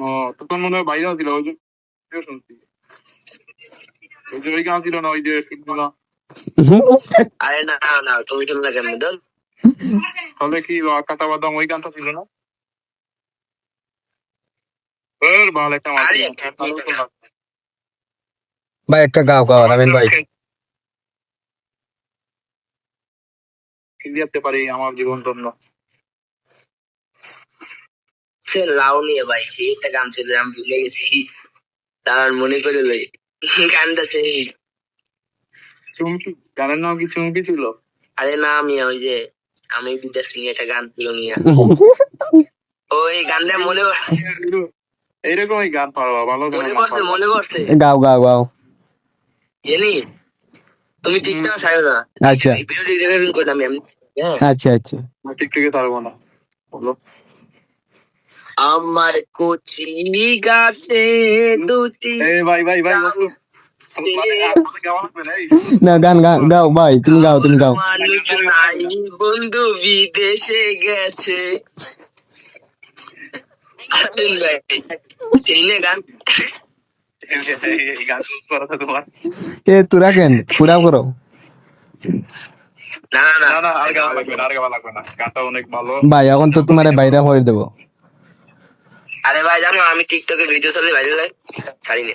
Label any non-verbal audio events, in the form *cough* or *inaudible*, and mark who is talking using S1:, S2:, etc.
S1: ও তখন মনে হয় বাইরে ছিল ওই যে শুনছি। ওই যে ওই গান ছিল না ওই যে শিবগুলা
S2: আরে না না তুমি শুনলে কেমন? ধর।
S1: তাহলে কি বা বাদাম ওই গানটা ছিল না।
S3: ভাই একটা গাও গাও রামিন ভাই।
S1: দিতে পারি আমার জীবন ধন্য
S2: সে লাউ নিয়ে ভাই ঠিক গান ছিল আমি ভুলে গেছি। তার মনে করে লই গানটা সেই।
S1: চুমকি গানের নাম কি চুমকি ছিল?
S2: আরে না আমি ওই যে আমি বিদেশ নিয়ে একটা গান ছিল নিয়ে *laughs* ওই গানটা মনে
S1: এইরকমই গান পারবা ভালো
S2: মনে পড়ছে মনে পড়ছে।
S3: গাও গাও গাও।
S2: জানি তুমি ঠিকঠাক সাইও না।
S3: আচ্ছা।
S2: ভিডিও রেকর্ডিং করলাম আমি হ্যাঁ।
S3: আচ্ছা আচ্ছা।
S1: টিকটকে পারব না বলো।
S2: আমার কচি গাছে দুটি
S1: এই ভাই ভাই ভাই। না, এই।
S3: না গান গাও গাও ভাই তুমি গাও তুমি গাও
S2: বন্ধু বিদেশে গেছে গান
S1: গান
S3: এ তোরা কেন পুরা করো
S2: না না
S1: না না আর গাওয়া লাগবে না আর গাওয়া লাগবে না গানটা অনেক ভালো
S3: ভাই এখন তো তোমার বাইরে করে দেবো
S2: আরে ভাই জানো আমি টিকটকে ভিডিও ছাড়লে ভাইরাল ছাড়ি না